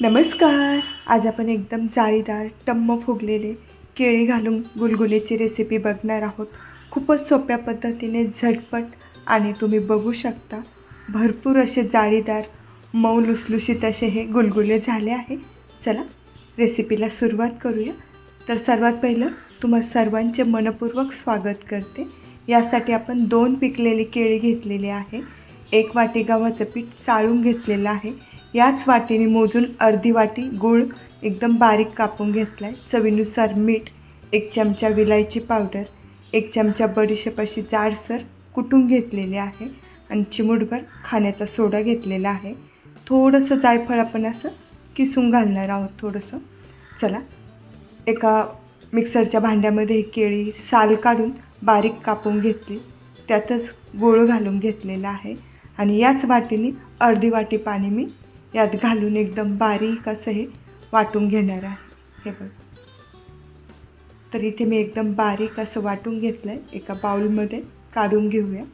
नमस्कार. आज आपण एकदम जाळीदार टम्म फुगलेले केळी घालून गुलगुलेची रेसिपी बघणार आहोत. खूपच सोप्या पद्धतीने झटपट आणि तुम्ही बघू शकता. भरपूर असे जाळीदार मऊ लुसलुशीत असे हे गुलगुले झाले आहे. चला रेसिपीला सुरुवात करूया. तर सर्वात पहिलं तुम्हा सर्वांचे मनपूर्वक स्वागत करते. यासाठी आपण दोन पिकलेली केळी घेतलेली आहे. एक वाटी गव्हाचं पीठ चाळून घेतलेलं आहे. याच वाटीने मोजून अर्धी वाटी गूळ एकदम बारीक कापून घेतला आहे चवीनुसार मीठ एक चमचा विलायची पावडर एक चमचा बडीशेपाशी जाडसर कुटून घेतलेले आहे आणि चिमूटभर खाण्याचा सोडा घेतलेला आहे. थोडंसं जायफळ आपण असं किसून घालणार आहोत थोडंसं. चला एका मिक्सरच्या भांड्यामध्ये ही केळी साल काढून बारीक कापून घेतली. त्यातच गूळ घालून घेतलेला आहे आणि याच वाटीने अर्धी वाटी पाणी मी यात घालून एकदम बारीक असं हे वाटून घेणार आहे. हे बघ. तर इथे मी एकदम बारीक असं वाटून घेतलं आहे एका बाउलमध्ये काढून घेऊया.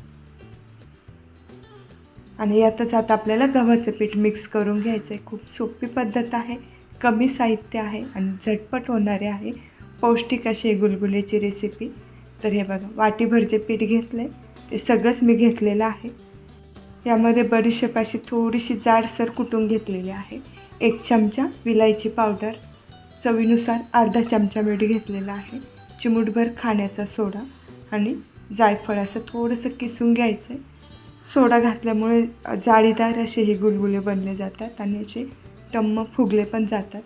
आणि यातच आता आपल्याला गव्हाचं पीठ मिक्स करून घ्यायचं आहे खूप सोपी पद्धत आहे. कमी साहित्य आहे आणि झटपट होणारे आहे. पौष्टिक अशी गुलगुल्याची रेसिपी तर हे बघा वाटीभर जे पीठ घेतलं आहे ते सगळंच मी घेतलेलं आहे. यामध्ये बडीशेप अशी थोडीशी जाडसर कुटून घेतलेली आहे. एक चमचा विलायची पावडर चवीनुसार अर्धा चमचा मीठ घेतलेला आहे. चिमूटभर खाण्याचा सोडा आणि जायफळ असं थोडंसं किसून घ्यायचं आहे सोडा घातल्यामुळे जाळीदार असे हे गुलगुले बनले जातात आणि असे टम्म फुगले पण जातात.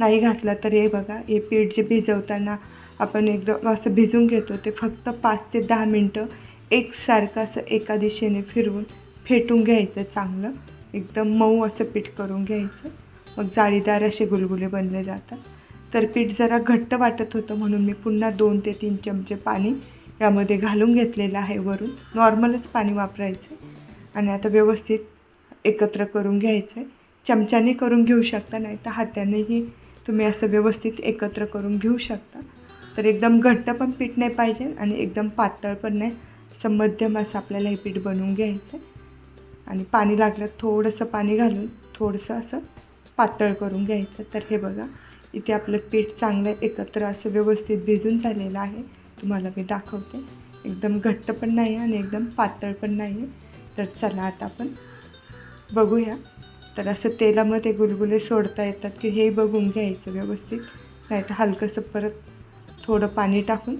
नाही घातला तर हे बघा हे पीठ जे भिजवताना आपण एकदम असं भिजून घेतो ते फक्त पाच ते दहा मिनटं एकसारखं असं एका दिशेने फिरवून फेटून घ्यायचं चांगलं. एकदम मऊ असं पीठ करून घ्यायचं. मग जाळीदार असे गुलगुले बनले जातात. तर पीठ जरा घट्ट वाटत होतं म्हणून मी पुन्हा दोन ते तीन चमचे पाणी यामध्ये घालून घेतलेलं आहे वरून. नॉर्मलच पाणी वापरायचं आणि आता व्यवस्थित एकत्र करून घ्यायचं आहे चमच्याने करून घेऊ शकता नाही तर हातानेही तुम्ही असं व्यवस्थित एकत्र करून घेऊ शकता. तर एकदम घट्ट पण पीठ नाही पाहिजे आणि एकदम पातळ पण नाही. असं मध्यम असं आपल्याला हे पीठ बनवून घ्यायचं आहे आणि पाणी लागलं थोडंसं पाणी घालून थोडंसं असं पातळ करून घ्यायचं. तर हे बघा इथे आपलं पीठ चांगलं एकत्र असं व्यवस्थित भिजून झालेलं आहे. तुम्हाला मी दाखवते. एकदम घट्ट पण नाही आणि एकदम पातळ पण नाही. आहे तर चला आता आपण बघूया. तर असं तेलामध्ये गुलगुले सोडता येतात की हे बघून घ्यायचं व्यवस्थित. नाही तर हलकंसं परत थोडं पाणी टाकून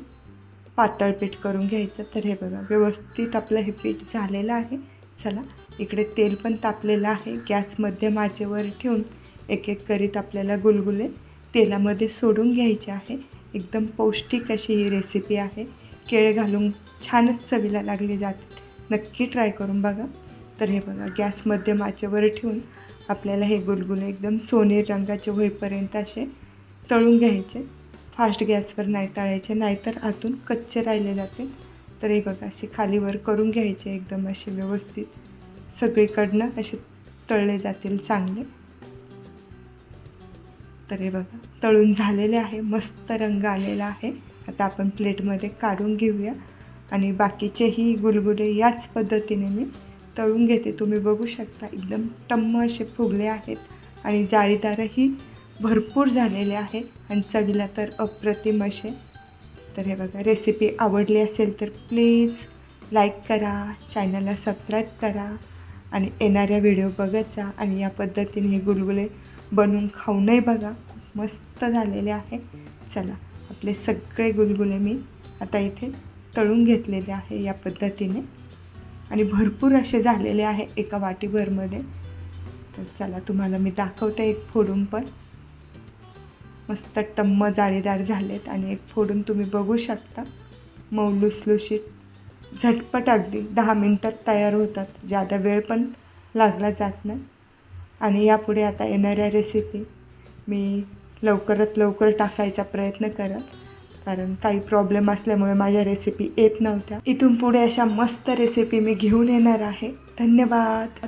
पातळ पीठ करून घ्यायचं. तर हे बघा व्यवस्थित आपलं हे पीठ झालेलं आहे. चला इकडे तेल पण तापलेलं आहे. गॅस मध्यम आचेवर ठेवून एक एक करीत आपल्याला गुलगुले तेलामध्ये सोडून घ्यायचे आहे. एकदम पौष्टिक अशी ही रेसिपी आहे. केळ घालून छानच चवीला लागली जाते. नक्की ट्राय करून बघा. तर हे बघा गॅस मध्यम आचेवर ठेवून आपल्याला हे गुलगुले एकदम सोनेरी रंगाचे होईपर्यंत असे तळून घ्यायचे. फास्ट गॅसवर नाही तळायचे नाहीतर आतून कच्चे राहिले जाते तर हे बघा असे खालीवर करून घ्यायचे एकदम असे व्यवस्थित. सगळीकडनं असे तळले जातील चांगले. तर हे बघा तळून झालेले आहे मस्त रंग आलेला आहे. आता आपण प्लेटमध्ये काढून घेऊया. आणि बाकीचेही गुलगुले याच पद्धतीने मी तळून घेते. तुम्ही बघू शकता एकदम टम्म असे फुगले आहेत. आणि जाळीदारही भरपूर झालेले आहे. आणि चवीला तर अप्रतिम असे. तर हे बघा रेसिपी आवडली असेल तर प्लीज लाईक करा चॅनलला सबस्क्राईब करा. आणि येणाऱ्या व्हिडिओ बघत जा आणि या पद्धतीने हे गुलगुले बनवून खाऊनही बघा. खूप मस्त झालेले आहे. चला आपले सगळे गुलगुले मी आता इथे तळून घेतलेले आहे या पद्धतीने. आणि भरपूर असे झालेले आहे एका वाटीभरमध्ये. तर चला तुम्हाला मी दाखवते एक फोडून पण. मस्त टम्म जाळीदार झालेत आणि एक फोडून तुम्ही बघू शकता. मऊ लुसलुशीत. झटपट अगदी दहा मिनटात तयार होतात. ज्यादा वेळ पण लागला जात नाही. आणि यापुढे आता येणाऱ्या रेसिपी मी लवकरात लवकर टाकायचा प्रयत्न करेन. कारण काही प्रॉब्लेम असल्यामुळे माझ्या रेसिपी येत नव्हत्या. इथून पुढे अशा मस्त रेसिपी मी घेऊन येणार आहे. धन्यवाद.